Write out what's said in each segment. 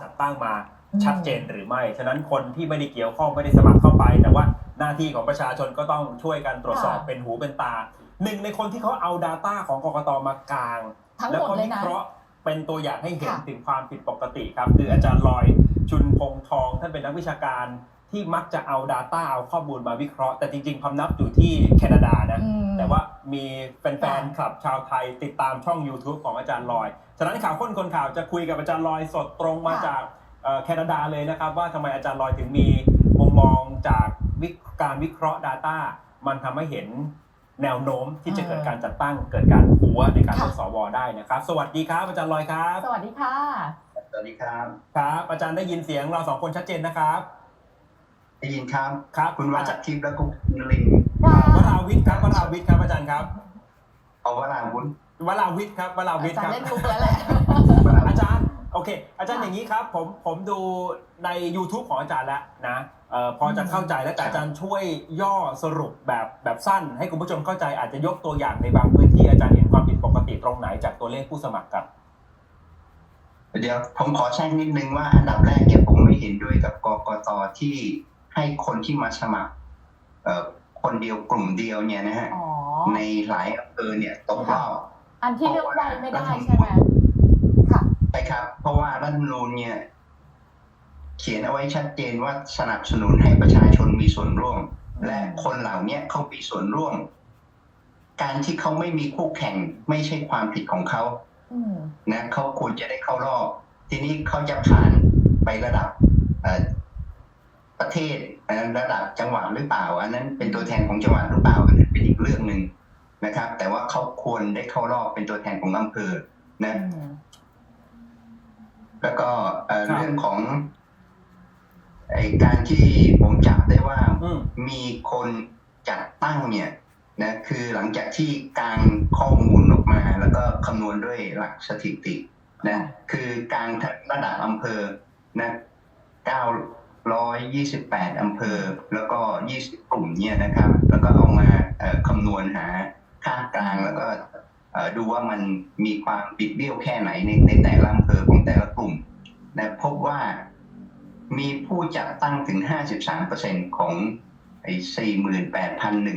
จัดตั้งมาชัดเจนหรือไม่ ฉะนั้นคนที่ไม่ได้เกี่ยวข้องไม่ได้สมัครเข้าไป แต่ว่าหน้าที่ของประชาชนก็ต้องช่วยกันตรวจสอบค่ะเป็นหูเป็นตา หนึ่งในคนที่เขาเอา Data ของกกตมากลางทั้งแล้วหมดก็เลยวินะเคราะห์เป็นตัวอย่างให้เห็นค่ะถึงความผิดปกติครับ คืออาจารย์ลอยชุนพงทองท่านเป็นนักวิชาการ ที่มักจะเอา Data เอาข้อมูลมาวิเคราะห์ แต่จริงๆพำนับอยู่ที่แคนาดานะ อืม แต่ว่ามีแฟนค่ะๆคลับชาวไทยติดตามช่อง YouTube ของอาจารย์ลอย ฉะนั้นข่าวค้นคนข่าวจะคุยกับอาจารย์ลอยสดตรงมาค่ะ จากเอ่อแคนาดาเลยนะครับ ว่าทำไมอาจารย์ลอยถึงมีมุมมองจากวิการวิเคราะห์ Data มันทำให้เห็นแนวโน้มที่จะเกิดการจัดตั้งเกิดการหัวในการเลือกสวได้นะครับ สวัสดีครับอาจารย์ลอยครับสวัสดีค่ะ สวัสดีครับ ครับ อาจารย์ได้ยินเสียงเราสองคนชัดเจนนะครับ ได้ยินครับครับคุณว่าอาจารย์ทิพย์และคุณลิงค่ะวราวิทย์ครับวราวิทย์ครับอาจารย์ครับเอาวราวุธวราวิทย์ครับวราวิทย์อาจารครับย์เล่นมุกแล้วแหละวราวุอาธจารย์โอเค อาจารย์ค่ะอย่างนี้ครับ ผมผมดูใน YouTube ของอาจารย์แล้วนะเอ่อพอจะเข้าใจแล้วแต่อาจารย์ช่วยย่อสรุปแบบแบบสั้น ให้คุณผู้ชมเข้าใจอาจจะยกตัวอย่างในบางพื้นที่อาจารย์เห็นความผิดปกติตรงไหนจากตัวเลขผู้สมัครครับเดี๋ยวผมขอแจ้งนิดนึงว่าอันดับแรกเนี่ยผมไม่เห็นด้วยกับกกตที่ ให้คนที่มาสมัครเอ่อคนเดียวกลุ่มเดียวเนี่ยนะฮะอ๋อในหลายอำเภอเนี่ยตกรอบอันที่เลือกไว้ไม่ได้ใช่ไหมค่ะใช่ครับ เพราะว่ารัฐธรรมนูญเนี่ย เขียนเอาไว้ชัดเจนว่าสนับสนุนให้ประชาชนมีส่วนร่วม และคนเหล่าเนี้ยเขามีส่วนร่วม การที่เขาไม่มีคู่แข่งไม่ใช่ความผิดของเขาอืมนะเขาควรจะได้เข้ารอบ ทีนี้เขาจะผ่านไประดับเอ่อ ประเทศเอ่อระดับจังหวัดหรือเปล่า อันนั้นเป็นตัวแทนของจังหวัดหรือเปล่าอันนั้นเป็นอีกเรื่องหนึ่งนะครับ แต่ว่าเขาควรได้เข้ารอบเป็นตัวแทนของอำเภอนะอืมแล้วก็เอ่อครับเรื่องของไอการที่ผมจับได้ว่าอืมมีคนจัดตั้งเนี่ยนะคือหลังจากที่กางข้อมูลออกมา แล้วก็คำนวณด้วยหลักสถิตินะคือกลางระดับอำเภอนะ 928 อำเภอ แล้วก็ 20 กลุ่มเนี่ยนะครับ แล้วก็เอามาเอ่อคำนวณหาค่ากลางแล้วก็เอ่อดูว่ามันมีความบิดเบี้ยวแค่ไหนในในแต่ละอำเภอของแต่ละกลุ่มนะพบว่ามีผู้จัดตั้งถึง 53%ของไอ้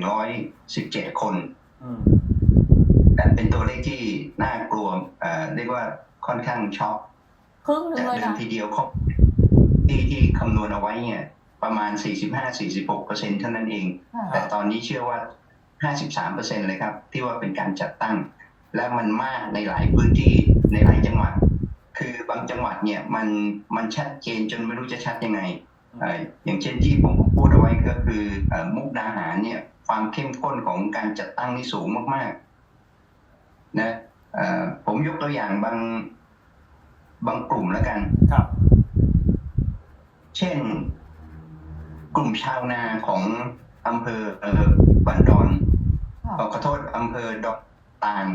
48,117 คนอืมแต่เป็นตัวเลขที่น่ากลัวเอ่อเรียกว่าค่อนข้างช็อกครึ่งหนึงจากเลยเดิมนะทีเดียวเขา ที่ที่คำนวณเอาไว้เนี่ยประมาณ 45-46เปอร์เซ็นเท่านั้นเองค่ะแต่ตอนนี้เชื่อว่า 53เปอร์เซ็นเลยครับ ที่ว่าเป็นการจัดตั้ง และมันมากในหลายพื้นที่ในหลายจังหวัด คือบางจังหวัดเนี่ยมันมันชัดเจนจนไม่รู้จะชัดยังไงเอ่ออย่างเช่นที่ผมพูดเอาไว้ก็คือเอ่อมุกดาหารเนี่ยความเข้มข้นของการจัดตั้งนี่สูงมากๆนะเอ่อผมยกตัวอย่างบางบางกลุ่มแล้วกันครับ เช่น กลุ่มชาวนาของอำเภอเอ่อบ้านดอนค่ะเอ่อขอโทษอำเภอดอกตาล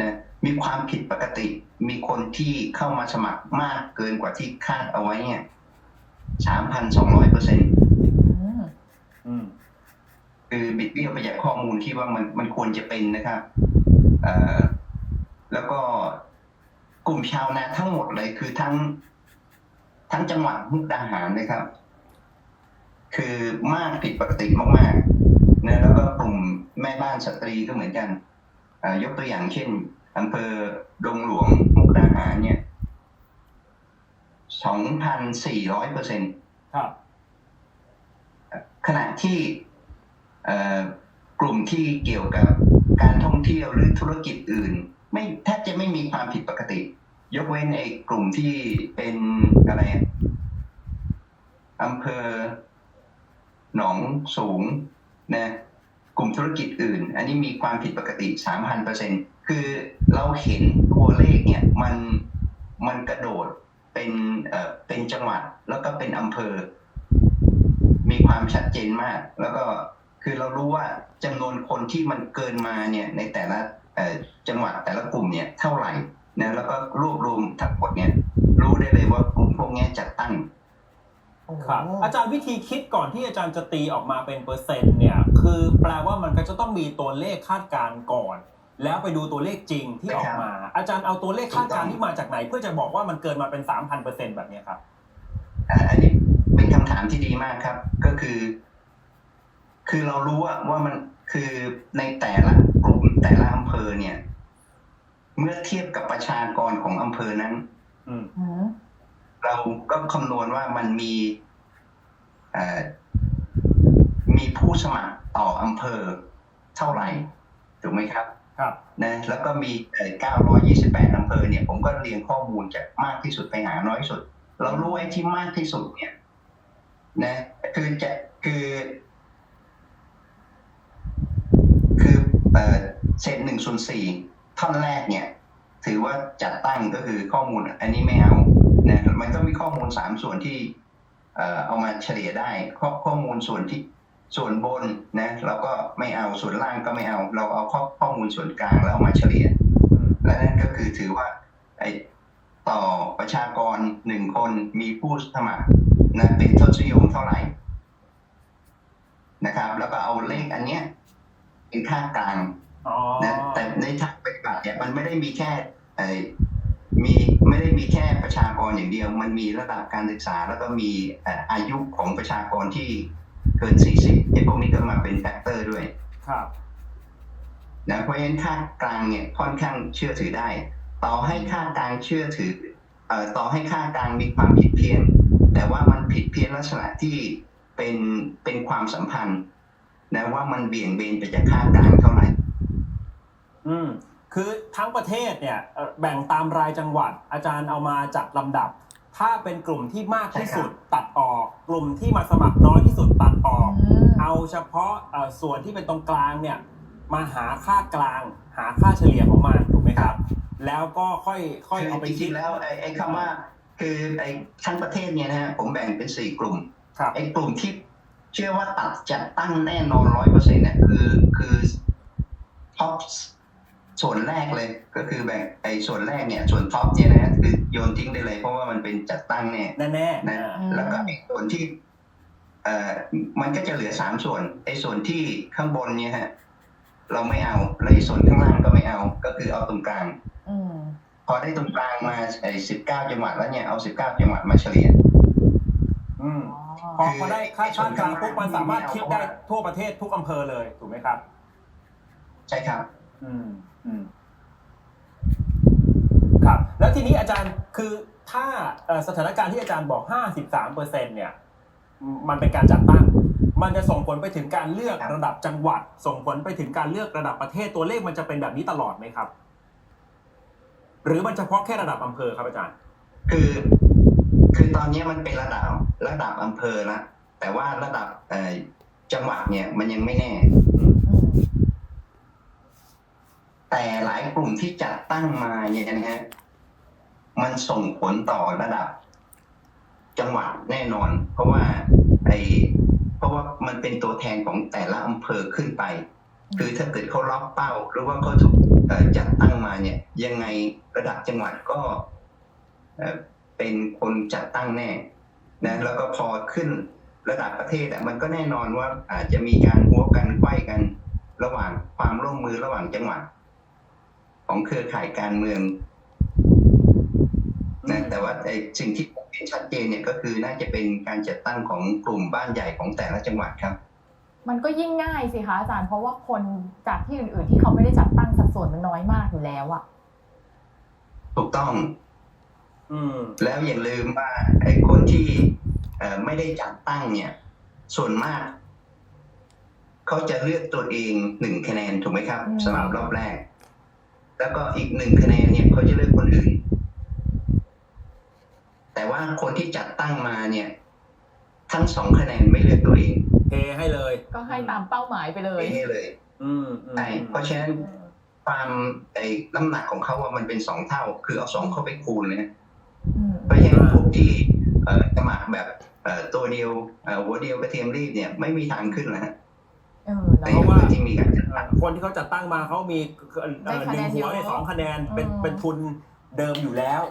นะมีความผิดปกติ มีคนที่เข้ามาสมัครมากเกินกว่าที่คาดเอาไว้เนี่ยสามพันสองร้อยเปอร์เซ็นอืมอืมคือบิดเบี้ยวไปจากข้อมูลที่ว่ามันมันควรจะเป็นนะครับเอ่อแล้วก็กลุ่มชาวนาทั้งหมดเลยคือทั้ง ทั้งจังหวัดมุกดาหารนะครับ คือมากผิดปกติมากๆนะแล้วก็กลุ่มแม่บ้านสตรีก็เหมือนกันเอ่อยกตัวอย่างเช่นอำเภอดงหลวงมุกดาหารเนี่ยสองพันสี่ร้อยเปอร์เซ็นต์ครับขณะที่เอ่อกลุ่มที่เกี่ยวกับการท่องเที่ยวหรือธุรกิจอื่น ไม่แทบจะไม่มีความผิดปกติ ยกเว้นไอ้กลุ่มที่เป็นอะไรอำเภอ หนองสูงนะกลุ่มธุรกิจอื่น อันนี้มีความผิดปกติสามพันเปอร์เซ็นคือเราเห็นตัวเลขเนี่ยมันมันกระโดดเป็นเอ่อเป็นจังหวัดแล้วก็เป็นอำเภอ มีความชัดเจนมาก แล้วก็คือเรารู้ว่าจำนวนคนที่มันเกินมาเนี่ยในแต่ละจังหวัดแต่ละกลุ่มเนี่ยเท่าไหร่ นะแล้วก็รวบรวมทั้งหมดเนี่ยรู้ได้เลยว่ากลุ่มพวกเนี้ยจัดตั้งโอ้โหครับอาจารย์วิธีคิดก่อนที่อาจารย์จะตีออกมาเป็นเปอร์เซ็นต์เนี่ยคือแปลว่ามันก็จะต้องมีตัวเลขคาดการณ์ก่อน แล้วไปดูตัวเลขจริงที่ออกมา อาจารย์เอาตัวเลขคาดการณ์ที่มาจากไหน เพื่อจะบอกว่ามันเกินมาเป็น3,000%แบบเนี้ยครับอ่าอันนี้เป็นคำถามที่ดีมากครับ ก็คือ คือเรารู้ว่าว่ามันคือในแต่ละกลุ่มแต่ละอำเภอเนี่ย เมื่อเทียบกับประชากรของอำเภอนั้น อืม อืมเราก็คำนวณว่ามันมีเอ่อมีผู้สมัครต่ออำเภอเท่าไหร่ถูกไหมครับครับ นะแล้วก็มีเอ่อ928อำเภอเนี่ย ผมก็เรียงข้อมูลจากมากที่สุดไปหาน้อยที่สุด เรารู้ไอ้ที่มากที่สุดเนี่ย นะคือจะคือ คือเอ่อเศษหนึ่งส่วนสี่ ท่อนแรกเนี่ย ถือว่าจัดตั้งก็คือข้อมูล อันนี้ไม่เอานะมันก็มีข้อมูลสามส่วนที่เอามาเฉลี่ยได้ข้อข้อมูลส่วนที่ส่วนบนนะเราก็ไม่เอาส่วนล่างก็ไม่เอา เราเอาข้อข้อมูลส่วนกลางแล้วเอามาเฉลี่ย และนั่นก็คือถือว่าไอต่อประชากรหนึ่งคนมีผู้สมัครนะเป็นทศนิยมเท่าไหร่นะครับ แล้วก็เอาเลขอันเนี้ยเป็นค่ากลาง นะแต่ในทางปฏิบัติเนี่ยมันไม่ได้มีแค่ไอ้มีไม่ได้มีแค่ประชากรอย่างเดียว มันมีระดับการศึกษา แล้วก็มีเอ่ออายุของประชากรที่เกิน 40ไอ้พวกนี้ก็มาเป็นแฟกเตอร์ด้วย ครับนะเพราะฉะนั้นค่ากลางเนี่ยค่อนข้างเชื่อถือได้ ต่อให้ค่ากลางเชื่อถือเอ่อต่อให้ค่ากลางมีความผิดเพี้ยน แต่ว่ามันผิดเพี้ยนลักษณะที่เป็นเป็นความสัมพันธ์นะว่ามันเบี่ยงเบนไปจากค่ากลางเท่าไหร่ อืมคือทั้งประเทศเนี่ยเอ่อแบ่งตามรายจังหวัด อาจารย์เอามาจัดลำดับ ถ้าเป็นกลุ่มที่มากที่สุดตัดออก กลุ่มที่มาสมัครน้อยที่สุดตัดออกอืมเอาเฉพาะเอ่อส่วนที่เป็นตรงกลางเนี่ยมาหาค่ากลาง หาค่าเฉลี่ยของมันถูกไหมครับ แล้วก็ค่อยค่อยคือเอาไปจคิริดงๆแล้วไอ้ไอ้คำว่า คือไอ้ทั้งประเทศเนี่ยนะฮะผมแบ่งเป็นสี่กลุ่มครับไอ้กลุ่มที่เชื่อว่าตัดจัดตั้งแน่นอนร้อยเปอร์เซ็นต์เนี่ยคือคือท็อป ส่วนแรกเลยก็คือแบ่งไอ้ส่วนแรกเนี่ย ส่วนท็อปเนี่ยนะฮะคือโยนทิ้งได้เลย เพราะว่ามันเป็นจัดตั้งแน่แน่แน่ๆนะอ่าอืมแล้วก็ไอ้ส่วนที่เอ่อมันก็จะเหลือสามส่วนไอ้ส่วนที่ข้างบนเนี่ยฮะเราไม่เอาแล้วไอ้ส่วนข้างล่างก็ไม่เอา ก็คือเอาตรงกลางอืมพอได้ตรงกลางมาไอ้สิบเก้าจังหวัดแล้วเนี่ยเอาสิบเก้าจังหวัดมาเฉลี่ยอืมอ๋อพอพอได้ค่าค่ากลางปุ๊บมันสามารถเทียบได้ทั่วประเทศทุกอำเภอเลยถูกไหมครับ ใช่ครับ อืมอืม ครับ แล้วทีนี้อาจารย์คือถ้าเอ่อสถานการณ์ที่อาจารย์บอก 53เปอร์เซ็นเนี่ยอืมมันเป็นการจัดตั้ง มันจะส่งผลไปถึงการเลือกครับระดับจังหวัด ส่งผลไปถึงการเลือกระดับประเทศตัวเลขมันจะเป็นแบบนี้ตลอดไหมครับ หรือมันเฉพาะแค่ระดับอำเภอครับอาจารย์ คือ คือตอนนี้มันเป็นระดับระดับอำเภอละแต่ว่าระดับเอ่อจังหวัดเนี่ยมันยังไม่แน่อืม แต่หลายกลุ่มที่จัดตั้งมาเนี่ยนะฮะมันส่งผลต่อระดับ จังหวัดแน่นอน เพราะว่าไอเพราะว่ามันเป็นตัวแทนของแต่ละอำเภอขึ้นไป คือถ้าเกิดเขาล็อกเป้า หรือว่าเขาถูกจัดตั้งมาเนี่ย ยังไงระดับจังหวัดก็เป็นคนจัดตั้งแน่นะแล้วก็พอขึ้นระดับประเทศอะมันก็แน่นอนว่าอาจจะมีการหัวกันไขว้กันระหว่างความร่วมมือระหว่างจังหวัด ของเครือข่ายการเมืองนะแต่ว่าไอ้สิ่งที่ผมเห็นชัดเจนเนี่ยก็คือน่าจะเป็นการจัดตั้งของกลุ่มบ้านใหญ่ของแต่ละจังหวัดครับ มันก็ยิ่งง่ายสิคะอาจารย์เพราะว่าคนจากที่อื่น ๆ ที่เขาไม่ได้จัดตั้งสัดส่วนมันน้อยมากอยู่แล้วอะถูกต้อง อืม แล้วอย่าลืมว่าไอ้คนที่เอ่อไม่ได้จัดตั้งเนี่ย ส่วนมาก เขาจะเลือกตัวเองหนึ่งคะแนนถูกไหมครับสำหรับรอบแรก แล้วก็อีกหนึ่งคะแนนเนี่ยเขาจะเลือกคนอื่น แต่ว่าคนที่จัดตั้งมาเนี่ย ทั้งสองคะแนนไม่เลือกตัวเองเทให้เลย ก็ให้ตามเป้าหมายไปเลยไม่ให้เลยอืมอืมใช่เพราะฉะนั้นความไอ้น้ำหนักของเขาว่ามันเป็นสองเท่า คือเอาสองเข้าไปคูณเลยนะอืมเพราะฉะนั้นพวกที่เอ่อสมัครแบบเอ่อตัวเดียวเอ่อหัวเดียวกระเทียมรีบเนี่ย ไม่มีทางขึ้นแล้วฮะ เออในเนาะเพราะว่าอำเภอที่มีการจัดตั้ง คนที่เขาจัดตั้งมาเขามีเอ่อได้หคะแนนึ่งนหัวเยอะเนี่ยสองคะแนนเป็นอืม เป็นทุนเดิมอยู่แล้ว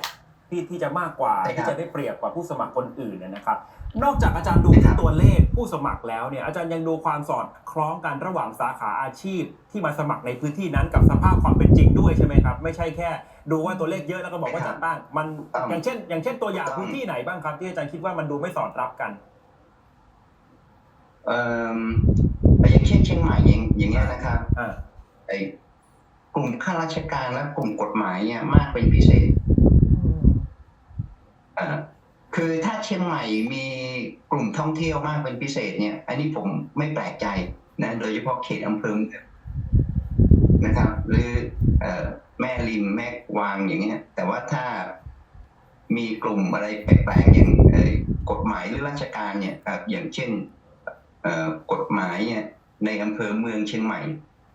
ทที่ที่จะมากกว่าใช่ครับที่จะได้เปรียบกว่าผู้สมัครคนอื่นเนยนะครับ นอกจากอาจารย์ดูที่ตัวเลขผู้สมัครแล้วเนี่ยอาจารย์ยังดูความสอดคล้องกันระหว่างสาขาอาชีพ ที่มาสมัครในพื้นที่นั้นกับสภาพความเป็นจริงด้วยใช่ไหมครับ ไม่ใช่แค่ดูว่าตัวเลขเยอะแล้วก็บอกว่าจัดตั้งมันอย่างเช่น อย่างเช่นตัวอย่างพื้นที่ไหนบ้างครับ ที่อาจารย์คิดว่ามันดูไม่สอดรับกัน เอ่ออย่าง เช่นเชียงใหม่อย่างอย่างเงี้ยนะครับอ่าไอ้กลุ่มข้าราชการและกลุ่มกฎหมายเนี่ยมากเป็นพิเศษอืมเอ่อคือถ้าเชียงใหม่มีกลุ่มท่องเที่ยวมากเป็นพิเศษเนี่ย อันนี้ผมไม่แปลกใจนะ โดยเฉพาะเขตอำเภอเมืองนะครับ หรือเอ่อแม่ริมแม่วางอย่างเงี้ย แต่ว่าถ้ามีกลุ่มอะไรแปลกๆอย่างเอ่อกฎหมายหรือราชการเนี่ยเอ่ออย่างเช่นเอ่อกฎหมายเนี่ย ในอำเภอเมืองเชียงใหม่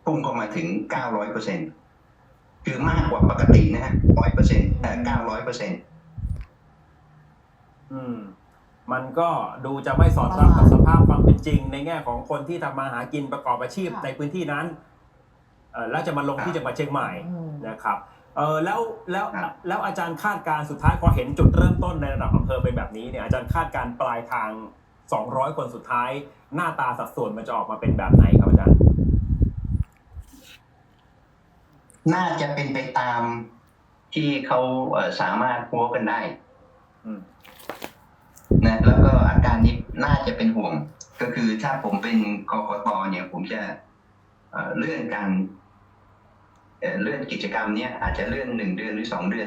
พุ่งเข้ามาถึง 900เปอร์เซ็นคือมากกว่าปกตินะฮะ100เปอร์เซ็นต์เอ่อ900เปอร์เซ็นต์อืม มันก็ดูจะไม่สอดรับกับสภาพความเป็นจริง ในแง่ของคนที่ทำมาหากินประกอบอาชีพค่ะในพื้นที่นั้นเอ่อแล้วจะมาลงที่จังหวัดเชียงใหม่อืมนะครับเออแล้วแล้วครับแล้วอาจารย์คาดการณ์สุดท้ายพอเห็นจุดเริ่มต้นในระดับอำเภอเป็นแบบนี้เนี่ยอาจารย์คาดการณ์ปลายทาง 200 คนสุดท้าย หน้าตาสัดส่วนมันจะออกมาเป็นแบบไหนครับอาจารย์ น่าจะเป็นไปตามที่เขาเอ่อสามารถพัวกันได้อืมนะแล้วก็อาการนี้น่าจะเป็นห่วง ก็คือถ้าผมเป็นกกตเนี่ย ผมจะเอ่อเลื่อนการเอ่อเลื่อนกิจกรรมเนี้ยอาจจะเลื่อนหนึ่งเดือนหรือสองเดือน